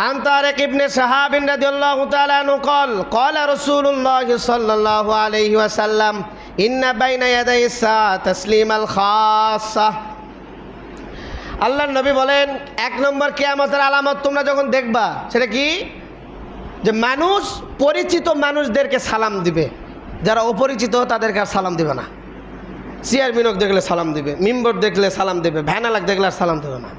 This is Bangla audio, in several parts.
عن طارق بن شهاب رضي الله تعالى عنه قال قال رسول الله صلى الله عليه وسلم إن بين يدي الساعة تسليم الخاصة আল্লাহ নবী বলেন এক নম্বর কেয়ামতের আলামত তোমরা যখন দেখবা সেটা কি যে মানুষ পরিচিত মানুষদেরকে সালাম দিবে যারা অপরিচিত তাদেরকে আর সালাম দিবে না চেয়ার মিনক দেখলে সালাম দিবে মিম্বর দেখলে সালাম দেবে ভ্যানালাক দেখলে আর সালাম দেবে না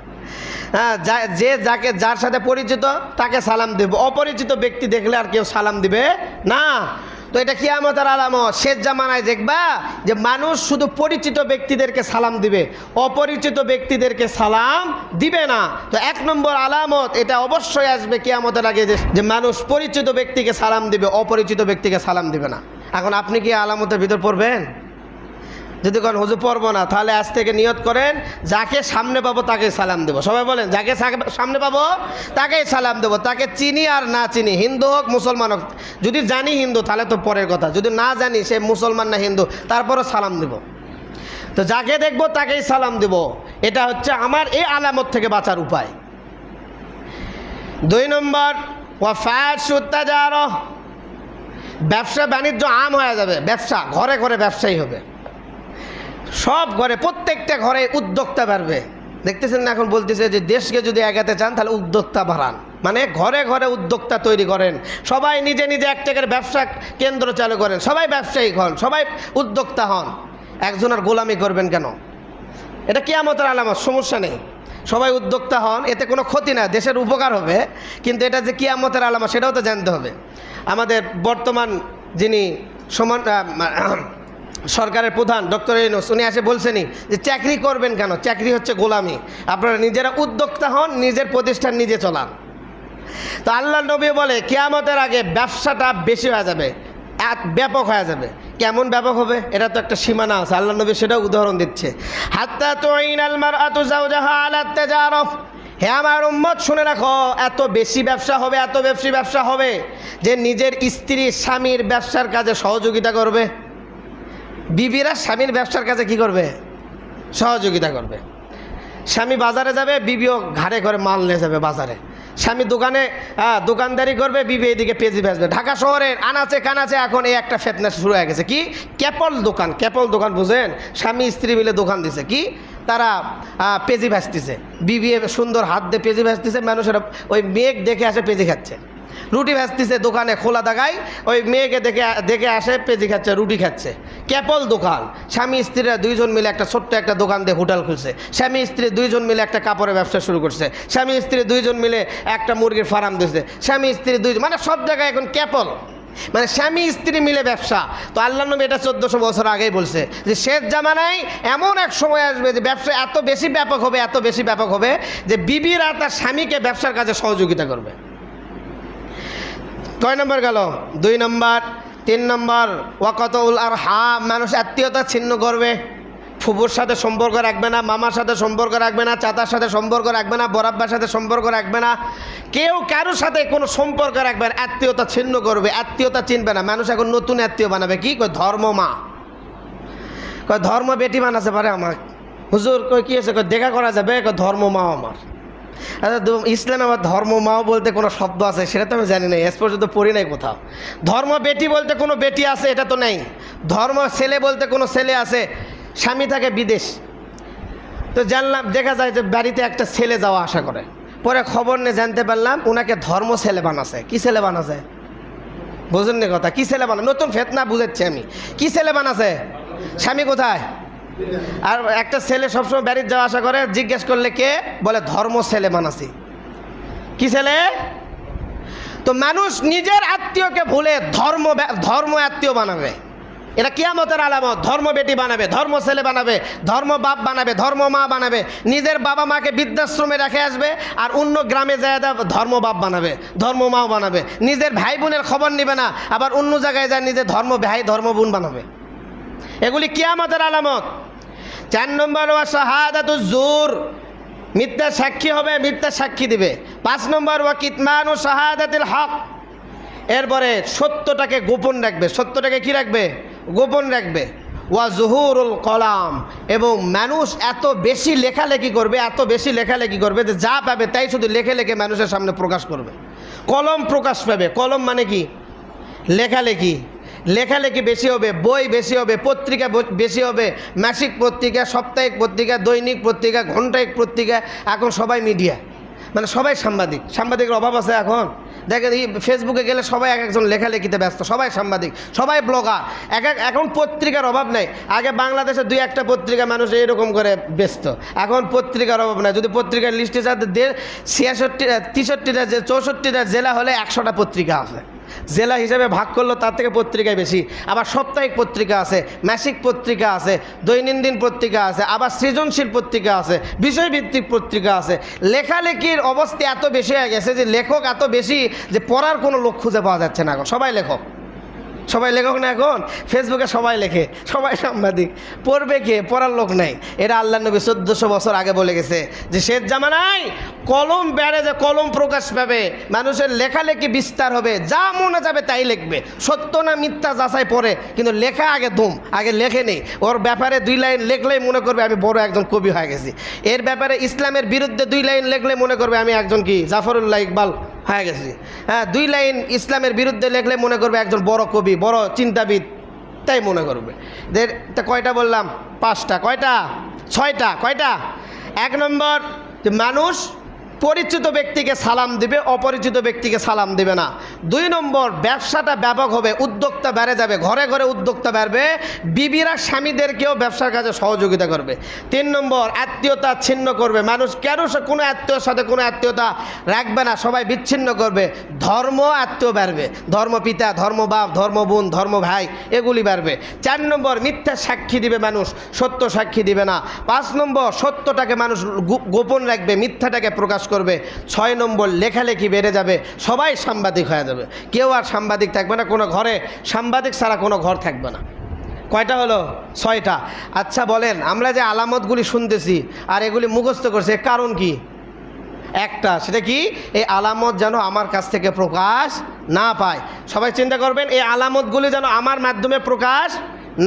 হ্যাঁ যে যাকে, যার সাথে পরিচিত, তাকে সালাম দেবে। অপরিচিত ব্যক্তি দেখলে আর কেউ সালাম দিবে না। তো এটা কি আমাদের আলামত। শেষ জামানায় দেখবা যে মানুষ শুধু পরিচিত ব্যক্তিদেরকে সালাম দিবে, অপরিচিত ব্যক্তিদেরকে সালাম দিবে না। তো এক নম্বর আলামত, এটা অবশ্যই আসবে কি আমাদের আগে যে মানুষ পরিচিত ব্যক্তিকে সালাম দিবে, অপরিচিত ব্যক্তিকে সালাম দিবে না। এখন আপনি কি আলামতের ভিতর পড়বেন? যদি কোন হুজু পড়ব না। তাহলে আজ থেকে নিয়ত করেন, যাকে সামনে পাবো তাকে সালাম দেবো। সবাই বলেন, যাকে সামনে পাবো তাকেই সালাম দেবো। তাকে চিনি আর না চিনি, হিন্দু হোক, মুসলমান হোক। যদি জানি হিন্দু, তাহলে তো পরের কথা। যদি না জানি, সে মুসলমান না হিন্দু, তারপরও সালাম দেব। তো যাকে দেখব তাকেই সালাম দেব। এটা হচ্ছে আমার এই আলামত থেকে বাঁচার উপায়। দুই নম্বর ব্যবসা বাণিজ্য আম হয়ে যাবে। ব্যবসা, ঘরে ঘরে ব্যবসায়ী হবে। সব ঘরে, প্রত্যেকটা ঘরে উদ্যোক্তা বাড়বে। দেখতেছেন না এখন বলতেছে যে দেশকে যদি এগাতে চান, তাহলে উদ্যোক্তা বাড়ান। মানে ঘরে ঘরে উদ্যোক্তা তৈরি করেন। সবাই নিজে নিজে এক টাকার ব্যবসা কেন্দ্র চালু করেন। সবাই ব্যবসায়িক হন, সবাই উদ্যোক্তা হন। একজনের গোলামি করবেন কেন? এটা কেয়ামতের আলামত, সমস্যা নেই। সবাই উদ্যোক্তা হন, এতে কোনো ক্ষতি না, দেশের উপকার হবে। কিন্তু এটা যে কিয়ামতের আলামত, সেটাও তো জানতে হবে। আমাদের বর্তমান যিনি সমান সরকারের প্রধান, ডক্টর ইউনুস, উনি এসে বলছেনই যে চাকরি করবেন কেন? চাকরি হচ্ছে গোলামি। আপনারা নিজেরা উদ্যোক্তা হন, নিজের প্রতিষ্ঠান নিজে চলান। তো আল্লাহ নবী বলে, কেয়ামতের আগে ব্যবসাটা বেশি হয়ে যাবে, এক ব্যাপক হয়ে যাবে। কেমন ব্যাপক হবে? এটা তো একটা সীমানা আছে। আল্লাহ নবী সেটাও উদাহরণ দিচ্ছে। হাত্তা তো আলমার আতু জাউজাহা আলাত্তে যারফ হে আমার উম্মত, শুনে রাখো, এত বেশি ব্যবসা হবে, এত বেশি ব্যবসা হবে যে নিজের স্ত্রী, স্বামীর ব্যবসার কাজে সহযোগিতা করবে। বিবিরা স্বামীর ব্যবসার কাজে কি করবে? সহযোগিতা করবে। স্বামী বাজারে যাবে, বিবিও ঘাড়ে করে মাল নিয়ে যাবে বাজারে। স্বামী দোকানে দোকানদারি করবে, বিবি এদিকে পেঁজি বেচবে। ঢাকা শহরের আনাচে কানাচে এখন এই একটা ফেতনা শুরু হয়ে গেছে। কি? ক্যাপল দোকান। ক্যাপল দোকান, বুঝেন? স্বামী স্ত্রী মিলে দোকান দিছে। কি? তারা পেঁজি ভাজতেছে বিবি সুন্দর হাত দিয়ে পেজি ভাজতেছে মানুষেরা ওই মেঘ দেখে আসে পেঁজি খাচ্ছে। রুটি ভাজতেছে দোকানে খোলা দাগায়, ওই মেয়েকে দেখে দেখে আসে পেঁজি খাচ্ছে, রুটি খাচ্ছে। ক্যাপল দোকান। স্বামী স্ত্রীরা দুইজন মিলে একটা ছোট্ট একটা দোকান দিয়ে হোটেল খুলছে। স্বামী স্ত্রী দুইজন মিলে একটা কাপড়ের ব্যবসা শুরু করছে। স্বামী স্ত্রী দুইজন মিলে একটা মুরগির ফার্ম দিচ্ছে স্বামী স্ত্রী দুইজন মানে সব জায়গায় এখন ক্যাপল মানে স্বামী স্ত্রী মিলে ব্যবসা। তো আল্লাহ নবী এটা চোদ্দোশো বছর আগেই বলছে যে, শেষ জামানায় এমন এক সময় আসবে যে ব্যবসা এত বেশি ব্যাপক হবে, এত বেশি ব্যাপক হবে যে বিবিরা তার স্বামীকে ব্যবসার কাজে সহযোগিতা করবে। কয় নম্বর গেল। দুই নম্বর, তিন নম্বর, ওয়াকতুল আর হা মানুষ আত্মীয়তা ছিন্ন করবে। ফুবুর সাথে সম্পর্ক রাখবে না, মামার সাথে সম্পর্ক রাখবে না, চাচার সাথে সম্পর্ক রাখবে না বরাব্বার সাথে সম্পর্ক রাখবে না। কেউ কারোর সাথে কোনো সম্পর্ক রাখবে না, আত্মীয়তা ছিন্ন করবে, আত্মীয়তা চিনবে না। মানুষ এখন নতুন আত্মীয় বানাবে। কি কয়, ধর্ম মা। কয়, ধর্ম বেটি বানাতে পারে আমার হুজুর কই কি আছে কয়, দেখা করা যাবে? কয়, ধর্ম মা আমার। ইসলামে আবার ধর্ম মাও বলতে কোনো শব্দ আছে? সেটা তো আমি জানি না, এস পর্যন্ত পড়ি নাই কোথাও। ধর্ম বেটি বলতে কোনো বেটি আছে, এটা তো নেই। ধর্ম ছেলে বলতে কোনো ছেলে আছে, স্বামী থাকে বিদেশ। তো জানলাম, দেখা যায় যে বাড়িতে একটা ছেলে যাওয়া আশা করে। পরে খবর নিয়ে জানতে পারলাম ওনাকে ধর্ম ছেলে বানাছে। কি ছেলে বানাছে? বুঝুন কথা, কি ছেলে বানা নতুন ফেতনা বুঝাচ্ছি আমি। কি ছেলে বানাছে? স্বামী কোথায়? আর একটা ছেলে সবসময় বাড়ির যাওয়া আসা করে, জিজ্ঞেস করলে কে? বলে, ধর্ম ছেলে বানাছি কি ছেলে? তো মানুষ নিজের আত্মীয়কে ভুলে ধর্ম ধর্ম আত্মীয় বানাবে। এটা কিয়ামতের আলামত। ধর্ম বেটি বানাবে, ধর্ম ছেলে বানাবে, ধর্ম বাপ বানাবে, ধর্ম মা বানাবে। নিজের বাবা মাকে বৃদ্ধাশ্রমে রেখে আসবে আর অন্য গ্রামে যায় ধর্ম বাপ বানাবে, ধর্ম মাও বানাবে। নিজের ভাই বোনের খবর নিবে না, আবার অন্য জায়গায় যায় নিজের ধর্ম ভাই, ধর্ম বোন বানাবে। এগুলি কিয়ামতের আলামত। চার নম্বর ওয়া শাহাদাতু জোর মিথ্যা সাক্ষী হবে, মিথ্যা সাক্ষী দিবে। পাঁচ নম্বর ওয়া কিতমান ও শাহাদাতিল হক। এরপরে সত্যটাকে গোপন রাখবে। সত্যটাকে কি রাখবে? গোপন রাখবে। ওয়া জহুরুল কলাম। এবং মানুষ এত বেশি লেখালেখি করবে, এত বেশি লেখালেখি করবে যে যা পাবে তাই শুধু লেখে লেখে মানুষের সামনে প্রকাশ করবে। কলম প্রকাশ পাবে। কলম মানে কি? লেখালেখি। লেখালেখি বেশি হবে, বই বেশি হবে, পত্রিকা বেশি হবে, মাসিক পত্রিকা, সাপ্তাহিক পত্রিকা, দৈনিক পত্রিকা ঘণ্টায়িক পত্রিকা, এখন সবাই মিডিয়া মানে সবাই সাংবাদিক। সাংবাদিকের অভাব আছে এখন। দেখেন ফেসবুকে গেলে সবাই এক একজন লেখালেখিতে ব্যস্ত, সবাই সাংবাদিক, সবাই ব্লগার এক এক এখন পত্রিকার অভাব নেই। আগে বাংলাদেশে দুই একটা পত্রিকা মানুষ এরকম করে ব্যস্ত। এখন পত্রিকার অভাব নাই। যদি পত্রিকার লিস্টে যাতে দেড় ছিয়াষট্টি তেষট্টিটা যে চৌষট্টিটা জেলা হলে একশোটা পত্রিকা আছে। জেলা হিসাবে ভাগ করল, তার থেকে পত্রিকায় বেশি। আবার সাপ্তাহিক পত্রিকা আছে, মাসিক পত্রিকা আছে, দৈনন্দিন পত্রিকা আছে, আবার সৃজনশীল পত্রিকা আছে, বিষয়ভিত্তিক পত্রিকা আছে। লেখালেখির অবস্থা এত বেশি হয়ে গেছে যে লেখক এত বেশি যে পড়ার কোনো লোক খুঁজে পাওয়া যাচ্ছে না সবাই লেখক। সবাই লেখক না এখন? ফেসবুকে সবাই লেখে, সবাই সাংবাদিক। পড়বে কে? পড়ার লোক নাই। এটা আল্লাহ নবী চোদ্দোশো বছর আগে বলে গেছে যে শেষ জামানায় কলম বেড়ে যে কলম প্রকাশ পাবে, মানুষের লেখালেখি বিস্তার হবে, যা মনে যাবে তাই লিখবে। সত্য না মিথ্যা যাচাই পড়ে, কিন্তু লেখা আগে ধুম, আগে লেখে নেই। ওর ব্যাপারে দুই লাইন লেখলেই মনে করবে আমি বড় একজন কবি হয়ে গেছি। এর ব্যাপারে ইসলামের বিরুদ্ধে দুই লাইন লেখলে মনে করবে আমি একজন কি? জাফরুল্লাহ ইকবাল। হয়ে গেছে। হ্যাঁ দুই লাইন ইসলামের বিরুদ্ধে লেখলে মনে করবে একজন বড় কবি, বড় চিন্তাবিদ, তাই মনে করবে। তা কয়টা বললাম? পাঁচটা। কয়টা? ছয়টা। কয়টা? এক নম্বর মানুষ পরিচিত ব্যক্তিকে সালাম দিবে, অপরিচিত ব্যক্তিকে সালাম দিবে না। দুই নম্বর, ব্যবসাটা ব্যাপক হবে, উদ্যোক্তা বেড়ে যাবে, ঘরে ঘরে উদ্যোক্তা বাড়বে, বিবিরা স্বামীদেরকেও ব্যবসার কাজে সহযোগিতা করবে। তিন নম্বর, আত্মীয়তা ছিন্ন করবে, মানুষ কেন কোনো আত্মীয়র সাথে কোনো আত্মীয়তা রাখবে না, সবাই বিচ্ছিন্ন করবে, ধর্ম আত্মীয় বাড়বে, ধর্ম পিতা, ধর্ম বাপ, ধর্ম বোন, ধর্ম ভাই, এগুলি বাড়বে। চার নম্বর, মিথ্যা সাক্ষী দিবে মানুষ, সত্য সাক্ষী দিবে না। পাঁচ নম্বর, সত্যটাকে মানুষ গোপন রাখবে, মিথ্যাটাকে প্রকাশ করবে, ছয় নম্বর লেখালেখি বেড়ে যাবে, সবাই সাংবাদিক হয়ে যাবে। কেউ আর সাংবাদিক থাকবে না, কোনো ঘরে সাংবাদিক ছাড়া কোনো ঘর থাকবে না। কয়টা হলো? ছয়টা। আচ্ছা বলেন, আমরা যে আলামতগুলি শুনতেছি আর এগুলি মুখস্থ করছে কারণ কি? একটা, সেটা কি? এই আলামত যেন আমার কাছ থেকে প্রকাশ না পায়। সবাই চিন্তা করবেন, এই আলামতগুলি যেন আমার মাধ্যমে প্রকাশ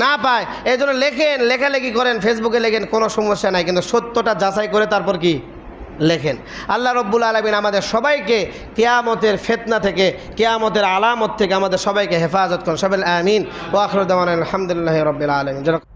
না পায়। এই জন্য লেখেন, লেখালেখি করেন, ফেসবুকে লেখেন, কোনো সমস্যা নাই। কিন্তু সত্যটা যাচাই করে তারপর কি? লেখেন। আল্লাহ রব্বুল আলমিন আমাদের সবাইকে কেয়ামতের ফেতনা থেকে, কেয়ামতের আলামত থেকে আমাদের সবাইকে হেফাজত করেন। সবাই আমিন। ও আখরুদ্দামান আলহামদুলিল্লাহ রবিল আলমিন।